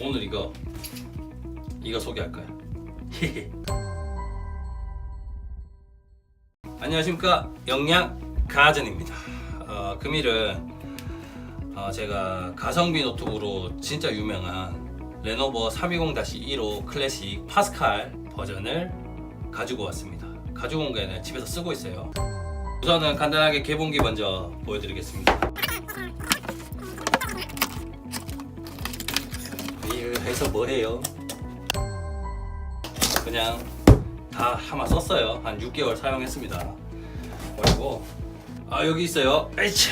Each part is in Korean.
오늘 이거 이거 소개할 거야. 안녕하십니까 영양 가전입니다. 어, 금일은 어, 제가 가성비 노트북으로 진짜 유명한 레노버 320-15 클래식 파스칼 버전을 가지고 왔습니다. 가지고 온 게 아니라 집에서 쓰고 있어요. 우선은 간단하게 개봉기 먼저 보여드리겠습니다. 해서 뭐 해요? 그냥 다 아마 썼어요. 한 6개월 사용했습니다. 그리고 아 여기 있어요. 에이치.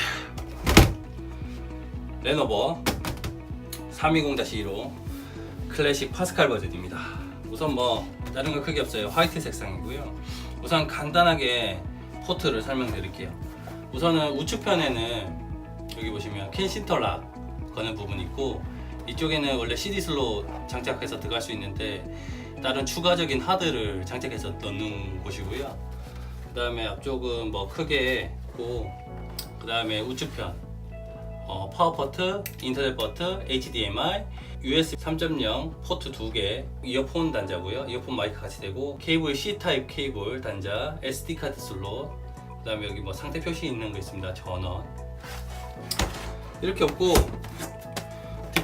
레노버 320-15 클래식 파스칼 버전입니다. 우선 뭐 다른 거 크게 없어요. 화이트 색상이고요. 우선 간단하게 포트를 설명드릴게요. 우선은 우측편에는 여기 보시면 킨신터락 거는 부분이 있고 이쪽에는 원래 CD 슬로 장착해서 들어갈 수 있는데 다른 추가적인 하드를 장착해서 넣는 곳이고요. 그 다음에 앞쪽은 뭐 크게 있고 그 다음에 우측편 어, 파워 포트, 인터넷 포트, HDMI, USB 3.0 포트 2개, 이어폰 단자고요. 이어폰 마이크 같이 되고 케이블 C 타입 케이블 단자, SD 카드 슬롯, 그다음에 여기 뭐 상태 표시 있는 거 있습니다. 전원. 이렇게 없고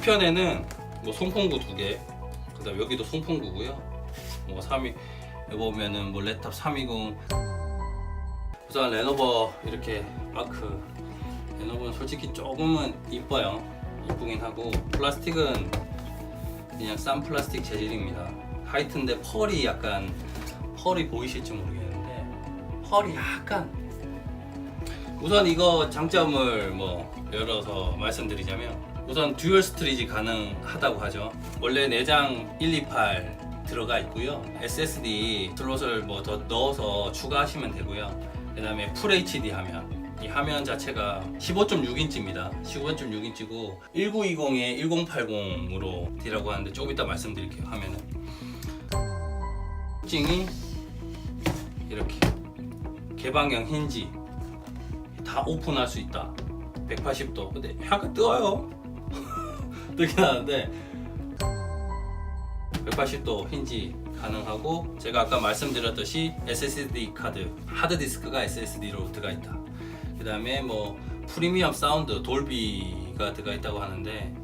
뒤편에는 뭐 송풍구 두 개, 그다음 에 여기도 송풍구고요. 뭐 3위 여기 보면은 뭐 랩탑 320 우선 레노버 이렇게 마크 레노버는 솔직히 조금은 이뻐요. 이쁘긴 하고 플라스틱은 그냥 싼 플라스틱 재질입니다. 하이트인데 펄이 약간 펄이 보이실지 모르겠는데 펄이 약간 우선 이거 장점을 뭐 열어서 말씀드리자면 우선 듀얼 스토리지 가능하다고 하죠. 원래 내장 128 들어가 있고요. SSD 슬롯을 뭐 더 넣어서 추가하시면 되고요. 그다음에 풀 HD 화면 이 화면 자체가 15.6인치입니다. 15.6인치고 1920에 1080으로 D라고 하는데 조금 이따 말씀드릴게요. 화면은 특징이 이렇게 개방형 힌지 다 오픈할 수 있다. 180도. 근데 약간 뜨어요. 뜨긴 하는데 180도 힌지 가능하고 제가 아까 말씀드렸듯이 SSD 카드 하드디스크가 SSD로 들어가 있다. 그 다음에 뭐 프리미엄 사운드 돌비가 들어가 있다고 하는데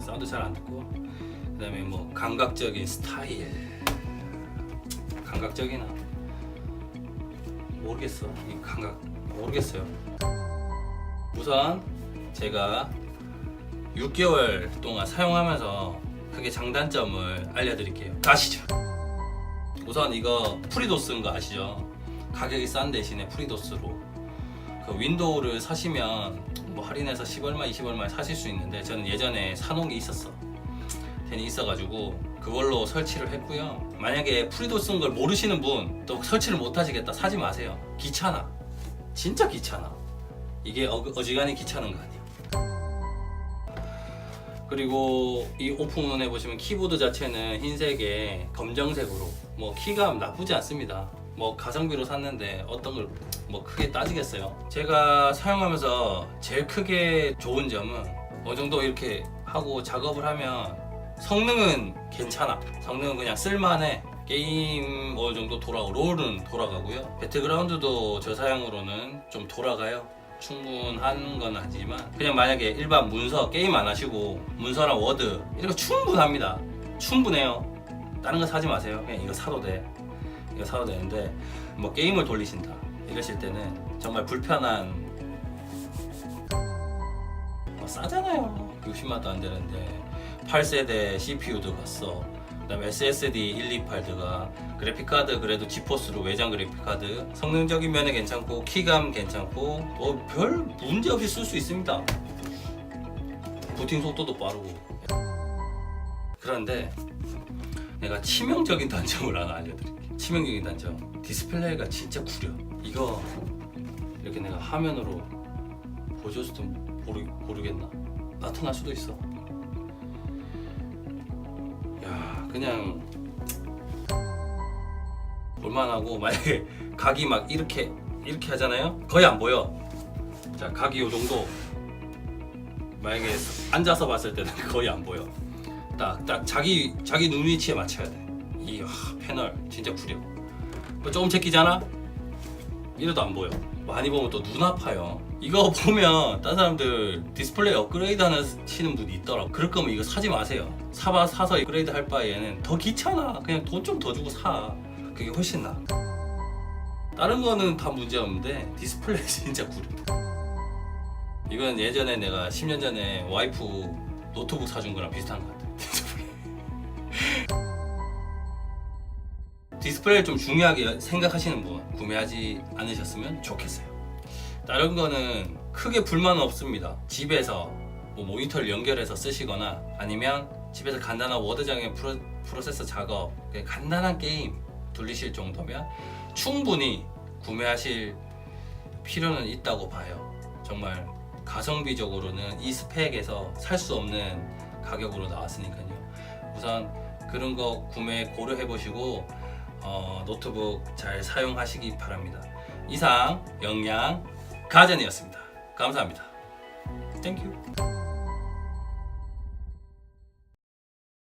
사운드 잘 안 듣고 그 다음에 뭐 감각적인 스타일 감각적이나 모르겠어 이 감각 모르겠어요 우선 제가 6개월 동안 사용하면서 크게 장단점을 알려드릴게요. 가시죠? 우선 이거 프리도스인 거 아시죠? 가격이 싼 대신에 프리도스로 그 윈도우를 사시면 뭐 할인해서 10얼마 20얼마에 사실 수 있는데 저는 예전에 사놓은 게 있었어. 괜히 있어가지고 그걸로 설치를 했고요. 만약에 프리도스인 걸 모르시는 분 또 설치를 못 하시겠다 사지 마세요. 귀찮아. 진짜 귀찮아. 이게 어, 어지간히 귀찮은 거 아니야 그리고 이 오픈해 보시면 키보드 자체는 흰색에 검정색으로 뭐 키가 나쁘지 않습니다. 뭐 가성비로 샀는데 어떤 걸 뭐 크게 따지겠어요. 제가 사용하면서 제일 크게 좋은 점은 어느 정도 이렇게 하고 작업을 하면 성능은 괜찮아. 성능은 그냥 쓸만해. 게임 어느 정도 돌아가고 롤은 돌아가고요. 배틀그라운드도 저 사양으로는 좀 돌아가요. 충분한 건 아니지만 그냥 만약에 일반 문서 게임 안 하시고 문서랑 워드 이런 거 충분합니다. 충분해요. 다른 거 사지 마세요. 그냥 이거 사도 돼. 이거 사도 되는데 뭐 게임을 돌리신다 이러실 때는 정말 불편한 뭐 싸잖아요. 60만도 안 되는데 8세대 CPU 들어갔어. 그다음에 SSD 128드가 그래픽 카드 그래도 지포스로 외장 그래픽 카드 성능적인 면에 괜찮고 키감 괜찮고 뭐 별 문제 없이 쓸 수 있습니다. 부팅 속도도 빠르고 그런데 내가 치명적인 단점을 하나 알려드릴게. 치명적인 단점 디스플레이가 진짜 구려. 이거 이렇게 내가 화면으로 보여줘도 모르, 모르겠나? 나타날 수도 있어. 그냥 볼만하고 만약에 각이 막 이렇게 이렇게 하잖아요 거의 안 보여 자 각이 요 정도 만약에 앉아서 봤을 때는 거의 안 보여 딱 딱 자기 자기 눈 위치에 맞춰야 돼. 이 와, 패널 진짜 구려. 뭐 조금 제끼잖아. 이래도 안 보여. 많이 보면 또 눈 아파요. 이거 보면 다른 사람들 디스플레이 업그레이드 하는 치는 분이 있더라고. 그럴 거면 이거 사지 마세요. 사봐 사서 업그레이드 할 바에는 더 귀찮아. 그냥 돈 좀 더 주고 사. 그게 훨씬 나. 다른 거는 다 문제 없는데 디스플레이 진짜 구려. 이건 예전에 내가 10년 전에 와이프 노트북 사준 거랑 비슷한 것 같아. 디스플레이를 좀 중요하게 생각하시는 분 구매하지 않으셨으면 좋겠어요. 다른 거는 크게 불만은 없습니다. 집에서 뭐 모니터를 연결해서 쓰시거나 아니면 집에서 간단한 워드장의 프로, 프로세서 작업, 간단한 게임 돌리실 정도면 충분히 구매하실 필요는 있다고 봐요. 정말 가성비적으로는 이 스펙에서 살 수 없는 가격으로 나왔으니까요. 우선 그런 거 구매 고려해 보시고 어, 노트북 잘 사용하시기 바랍니다. 이상 영양 가전이었습니다. 감사합니다. 땡큐.